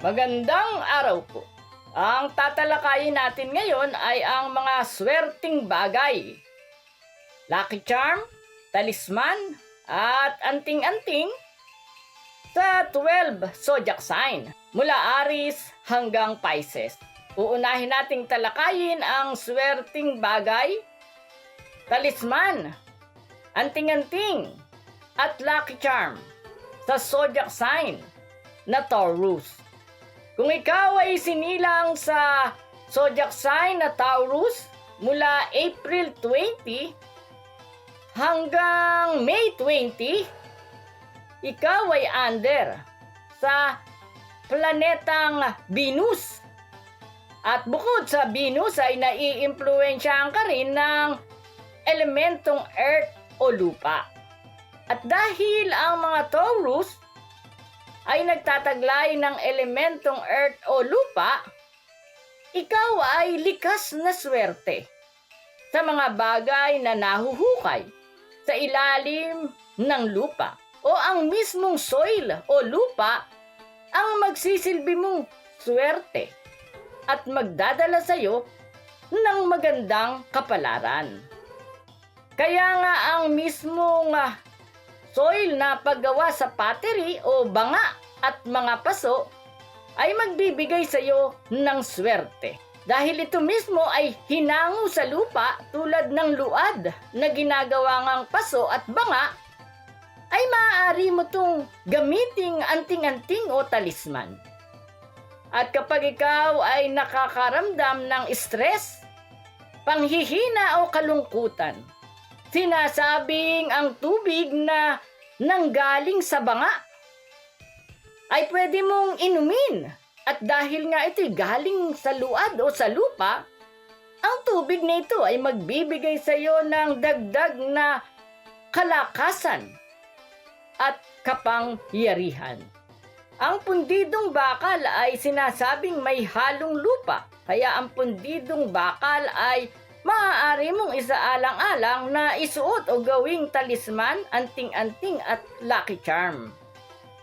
Magandang araw po. Ang tatalakayin natin ngayon ay ang mga swerting bagay. Lucky charm, talisman, at anting-anting sa 12 zodiac sign mula Aries hanggang Pisces. Uunahin nating talakayin ang swerting bagay, talisman, anting-anting, at lucky charm sa zodiac sign na Taurus. Kung ikaw ay sinilang sa zodiac sign na Taurus mula April 20 hanggang May 20, ikaw ay under sa planetang Venus. At bukod sa Venus ay naiimpluwensyahan ka rin ng elementong Earth o lupa. At dahil ang mga Taurus ay nagtataglay ng elementong earth o lupa, ikaw ay likas na swerte sa mga bagay na nahuhukay sa ilalim ng lupa o ang mismong soil o lupa ang magsisilbi mong swerte at magdadala sa iyo ng magandang kapalaran. Kaya nga ang mismong ah, soil na paggawa sa pottery o banga at mga paso ay magbibigay sa iyo ng swerte. Dahil ito mismo ay hinango sa lupa tulad ng luad na ginagawa ngang paso at banga ay maaari mo itong gamiting anting-anting o talisman. At kapag ikaw ay nakakaramdam ng stress, panghihina o kalungkutan, sinasabing ang tubig na nanggaling sa banga ay pwede mong inumin. At dahil nga ito'y galing sa luad o sa lupa, ang tubig na ito ay magbibigay sa iyo ng dagdag na kalakasan at kapangyarihan. Ang pundidong bakal ay sinasabing may halong lupa, kaya ang pundidong bakal ay maaari mong isaalang-alang na isuot o gawing talisman, anting-anting at lucky charm.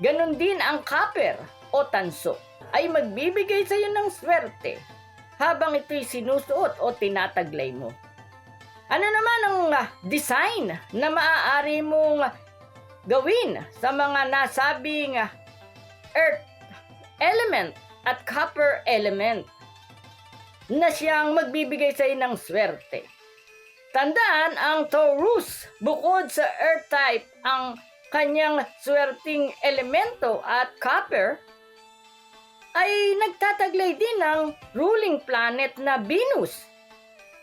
Ganon din ang copper o tanso ay magbibigay sa iyo ng swerte habang ito'y sinusuot o tinataglay mo. Ano naman ang ah, design na maaari mong gawin sa mga nasabing ah, earth element at copper element? na siyang magbibigay sa ng swerte. Tandaan ang Taurus, bukod sa earth type, ang kanyang swerting elemento at copper, ay nagtataglay din ng ruling planet na Venus.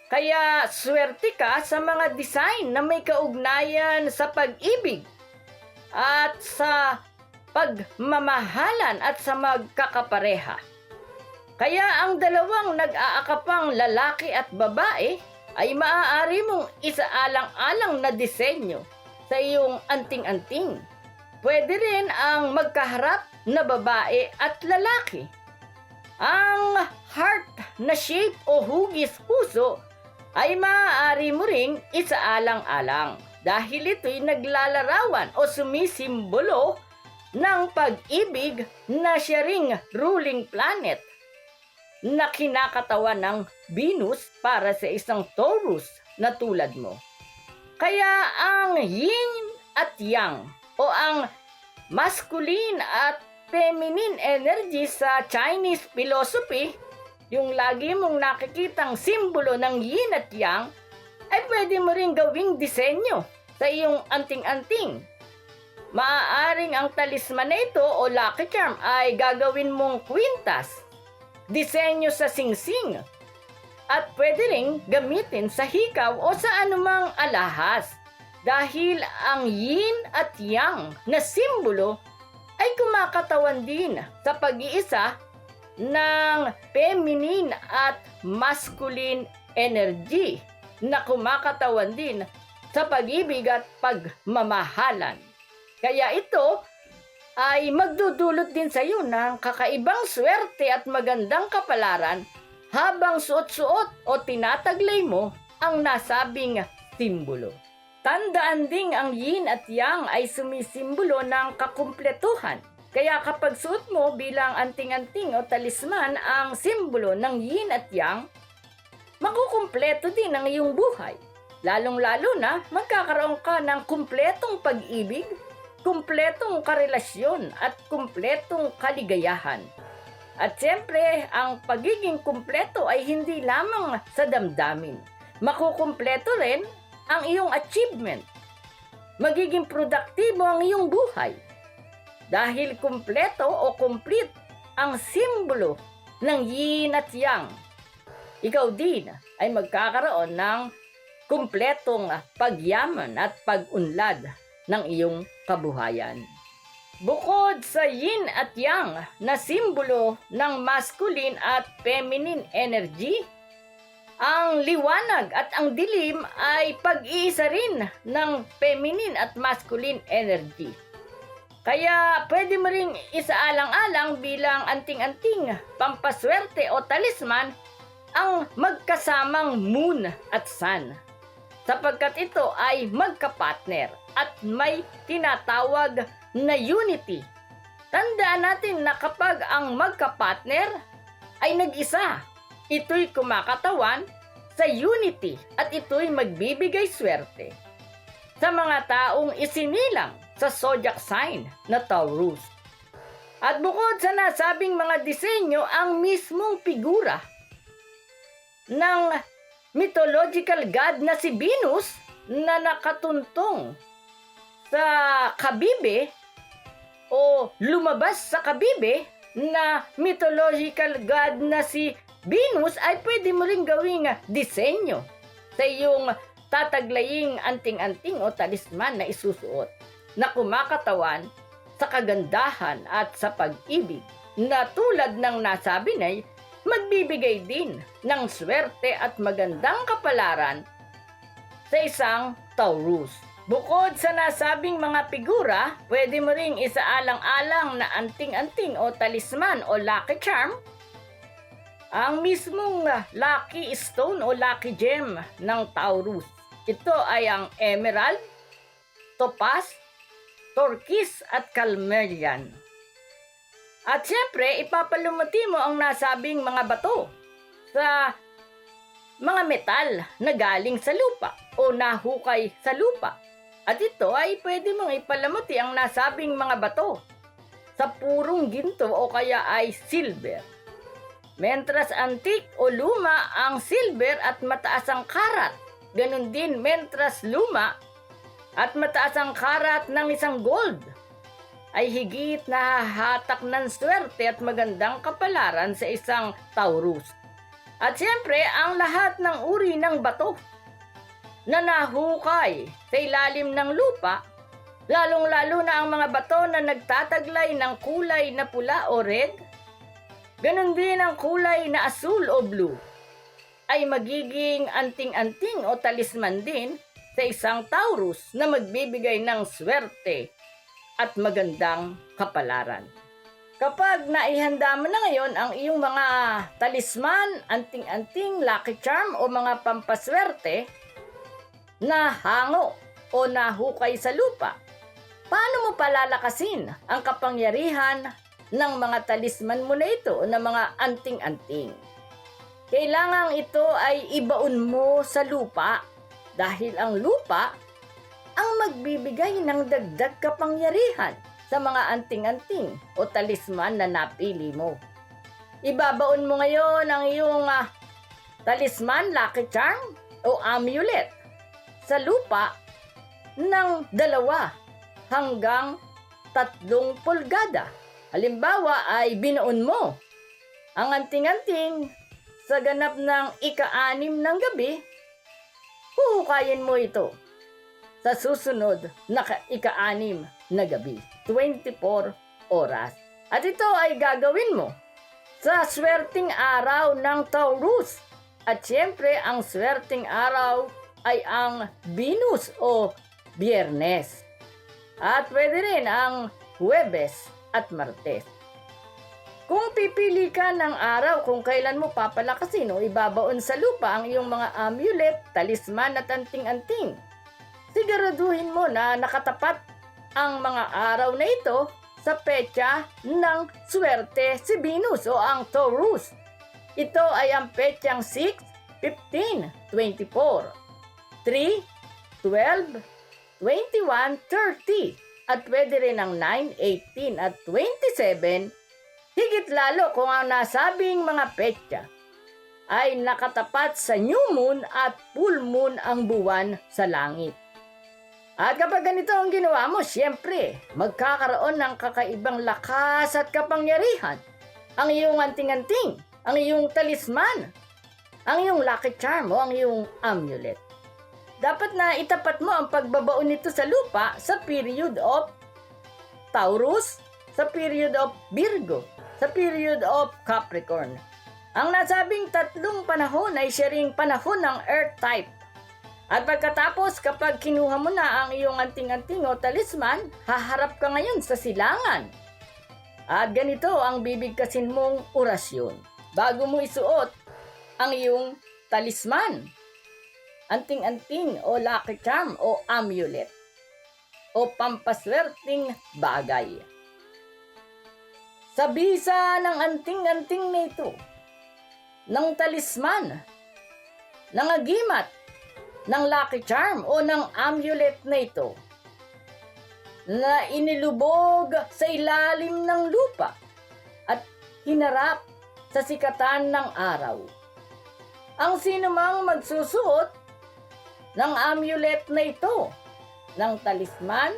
Kaya swerte ka sa mga design na may kaugnayan sa pag-ibig at sa pagmamahalan at sa magkakapareha. Kaya ang dalawang nag-aakapang lalaki at babae ay maaari mong isaalang-alang na disenyo sa iyong anting-anting. Pwede rin ang magkaharap na babae at lalaki. Ang heart na shape o hugis puso ay maaari mo ring isaalang-alang dahil ito'y naglalarawan o sumisimbolo ng pag-ibig na siya ring ruling planet na kinakatawan ng Venus para sa isang Taurus na tulad mo. Kaya ang yin at yang o ang masculine at feminine energy sa Chinese philosophy, yung lagi mong nakikitang simbolo ng yin at yang, ay pwede mo rin gawing disenyo sa iyong anting-anting. Maaaring ang talisman na ito o lucky charm ay gagawin mong kwintas disenyo sa singsing at pwede ring gamitin sa hikaw o sa anumang alahas dahil ang yin at yang na simbolo ay kumakatawan din sa pag-iisa ng feminine at masculine energy na kumakatawan din sa pag-ibig at pagmamahalan. Kaya ito ay magdudulot din sa iyo ng kakaibang swerte at magandang kapalaran habang suot-suot o tinataglay mo ang nasabing simbolo. Tandaan ding ang yin at yang ay sumisimbolo ng kakumpletuhan Kaya kapag suot mo bilang anting-anting o talisman ang simbolo ng yin at yang, makukumpleto din ang iyong buhay. Lalong-lalo na magkakaroon ka ng kumpletong pag-ibig, kumpletong karelasyon at kumpletong kaligayahan. At siyempre, ang pagiging kumpleto ay hindi lamang sa damdamin. Makukumpleto rin ang iyong achievement. Magiging produktibo ang iyong buhay. Dahil kumpleto o complete ang simbolo ng yin at yang. Ikaw din ay magkakaroon ng kumpletong pagyaman at pag-unlad ng iyong kabuhayan. Bukod sa yin at yang na simbolo ng masculine at feminine energy, ang liwanag at ang dilim ay pag-iisa rin ng feminine at masculine energy. Kaya pwede mo ring isaalang-alang bilang anting-anting, pampaswerte o talisman ang magkasamang moon at sun. Sapagkat ito ay magkapartner at may tinatawag na unity. Tandaan natin na kapag ang magkapartner ay nag-isa, ito'y kumakatawan sa unity at ito'y magbibigay swerte sa mga taong isinilang sa zodiac sign na Taurus. At bukod sa nasabing mga disenyo, ang mismong figura ng mythological god na si Venus na nakatuntong sa kabibe o lumabas sa kabibe na mythological god na si Venus ay pwede mo rin gawing disenyo sa iyong tataglaying anting-anting o talisman na isusuot na kumakatawan sa kagandahan at sa pag-ibig na tulad ng nasabi na magbibigay din ng swerte at magandang kapalaran sa isang Taurus. Bukod sa nasabing mga figura, pwede mo ring isaalang-alang na anting-anting o talisman o lucky charm ang mismong lucky stone o lucky gem ng Taurus. Ito ay ang emerald, topaz, turquoise at calmerian. At syempre, ipapalumuti mo ang nasabing mga bato sa mga metal na galing sa lupa o nahukay sa lupa. At ito ay pwede mong ipalamuti ang nasabing mga bato sa purong ginto o kaya ay silver. Mentras antik o luma ang silver at mataas ang karat. Ganon din mentras luma at mataas ang karat ng isang gold ay higit na hahatak ng swerte at magandang kapalaran sa isang Taurus. At siyempre, ang lahat ng uri ng bato na nahukay sa ilalim ng lupa, lalong-lalo na ang mga bato na nagtataglay ng kulay na pula o red, ganun din ang kulay na asul o blue, ay magiging anting-anting o talisman din sa isang Taurus na magbibigay ng swerte at magandang kapalaran. Kapag naihanda mo na ngayon ang iyong mga talisman, anting-anting, lucky charm o mga pampaswerte na hango o nahukay sa lupa, paano mo palalakasin ang kapangyarihan ng mga talisman mo na ito o ng mga anting-anting? Kailangang ito ay ibaon mo sa lupa dahil ang lupa ang magbibigay ng dagdag kapangyarihan sa mga anting-anting o talisman na napili mo. Ibabaon mo ngayon ang iyong ah, talisman, lucky charm o amulet sa lupa ng dalawa hanggang tatlong pulgada. Halimbawa ay binoon mo ang anting-anting sa ganap ng ika-anim ng gabi, huhukayin mo ito sa susunod na ka- ika-anim na gabi, 24 oras. At ito ay gagawin mo sa swerting araw ng Taurus. At siyempre, ang swerting araw ay ang Venus o Biyernes. At pwede rin ang Huwebes at Martes. Kung pipili ka ng araw kung kailan mo papalakasin o ibabaon sa lupa ang iyong mga amulet, talisman at anting-anting, siguraduhin mo na nakatapat ang mga araw na ito sa petsa ng swerte si Venus o ang Taurus. Ito ay ang petsang 6, 15, 24, 3, 12, 21, 30, at pwede rin ang 9, 18, at 27, higit lalo kung ang nasabing mga petsa ay nakatapat sa new moon at full moon ang buwan sa langit. At kapag ganito ang ginawa mo, siyempre, magkakaroon ng kakaibang lakas at kapangyarihan. Ang iyong anting-anting, ang iyong talisman, ang iyong lucky charm o ang iyong amulet. Dapat na itapat mo ang pagbabaon nito sa lupa sa period of Taurus, sa period of Virgo, sa period of Capricorn. Ang nasabing tatlong panahon ay siya ring panahon ng Earth type. At pagkatapos kapag kinuha mo na ang iyong anting-anting o talisman, haharap ka ngayon sa silangan. At ganito ang bibigkasin mong orasyon. Bago mo isuot ang iyong talisman, anting-anting o lucky charm o amulet o pampaswerting bagay. Sa bisa ng anting-anting na ito, ng talisman, ng agimat, ng lucky charm o ng amulet na ito na inilubog sa ilalim ng lupa at hinarap sa sikatan ng araw. Ang sinumang magsusuot ng amulet na ito, ng talisman,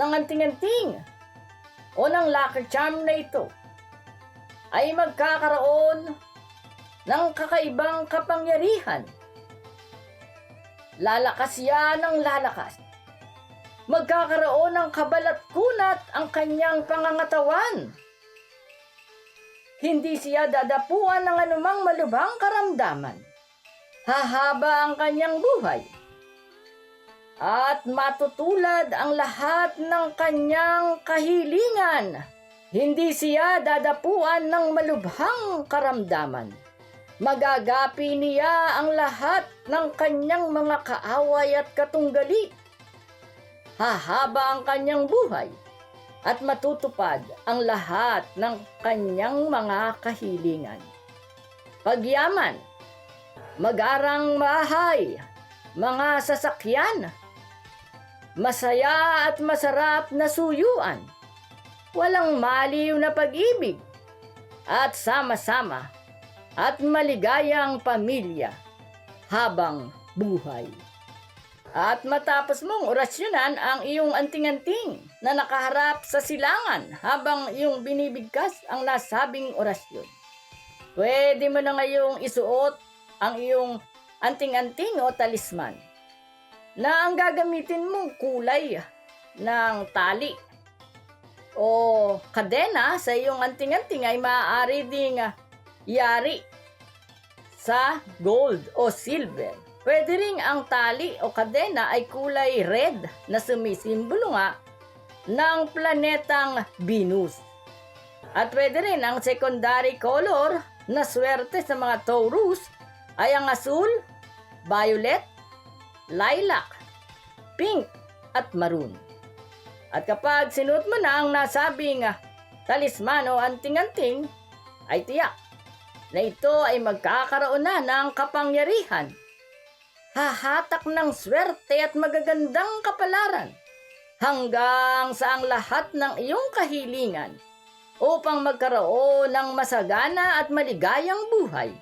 ng anting-anting, o ng lucky charm na ito, ay magkakaroon ng kakaibang kapangyarihan. Lalakas yan ng lalakas. Magkakaroon ng kabalat kunat ang kanyang pangangatawan. Hindi siya dadapuan ng anumang malubhang karamdaman. Hahaba ang kanyang buhay. At matutulad ang lahat ng kanyang kahilingan. Hindi siya dadapuan ng malubhang karamdaman. Magagapi niya ang lahat ng kanyang mga kaaway at katunggali. Hahaba ang kanyang buhay at matutupad ang lahat ng kanyang mga kahilingan. Pagyaman, magarang bahay, mga sasakyan, masaya at masarap na suyuan, walang maliw na pag-ibig, at sama-sama at maligayang pamilya habang buhay. At matapos mong orasyonan ang iyong anting-anting na nakaharap sa silangan habang iyong binibigkas ang nasabing orasyon. Pwede mo na ngayong isuot ang iyong anting-anting o talisman na ang gagamitin mong kulay ng tali o kadena sa iyong anting-anting ay maaari ding ah, yari sa gold o silver. Pwede ring ang tali o kadena ay kulay red na sumisimbolo nga ng planetang Venus. At pwede rin ang secondary color na swerte sa mga Taurus ay ang asul, violet, lilac, pink, at maroon. At kapag sinuot mo na ang nasabing talisman o anting-anting, ay tiyak na ito ay magkakaroon na ng kapangyarihan. Hahatak ng swerte at magagandang kapalaran hanggang sa ang lahat ng iyong kahilingan upang magkaroon ng masagana at maligayang buhay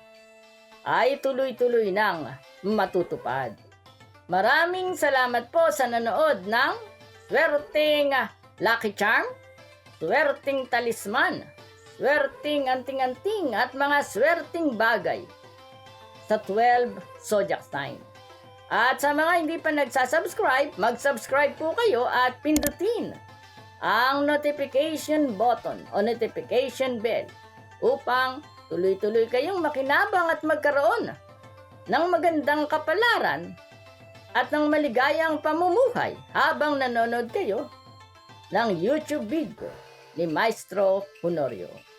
ay tuloy-tuloy nang matutupad. Maraming salamat po sa nanood ng Swerting Lucky Charm, Swerting Talisman, swerting anting-anting at mga swerting bagay sa 12 zodiac sign. At sa mga hindi pa nagsasubscribe, mag-subscribe po kayo at pindutin ang notification button o notification bell upang tuloy-tuloy kayong makinabang at magkaroon ng magandang kapalaran at ng maligayang pamumuhay habang nanonood kayo ng YouTube video ni Maestro Honorio.